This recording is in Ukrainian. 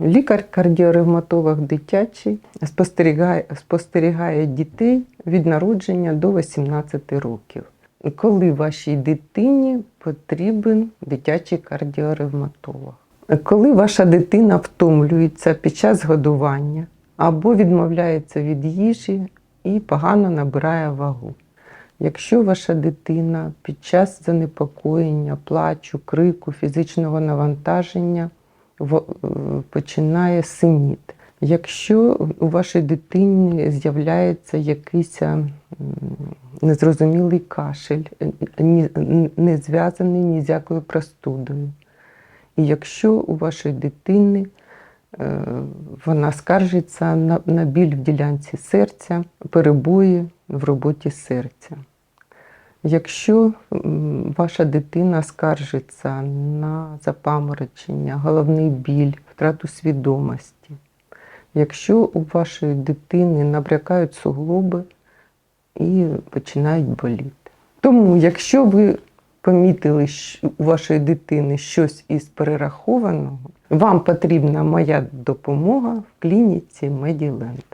Лікар-кардіоревматолог дитячий спостерігає, спостерігає дітей від народження до 18 років. Коли вашій дитині потрібен дитячий кардіоревматолог? Коли ваша дитина втомлюється під час годування або відмовляється від їжі і погано набирає вагу. Якщо ваша дитина під час занепокоєння, плачу, крику, фізичного навантаження е, починає синіти. Якщо у вашій дитині з'являється якийсь незрозумілий кашель, е, не зв'язаний ні з якою простудою. І якщо у вашої дитини вона скаржиться на, на біль в ділянці серця, перебої в роботі серця. Якщо ваша дитина скаржиться на запаморочення, головний біль, втрату свідомості, якщо у вашої дитини набрякають суглоби і починають боліти. Тому, якщо ви помітили у вашої дитини щось із перерахованого, вам потрібна моя допомога в клініці Меділенд.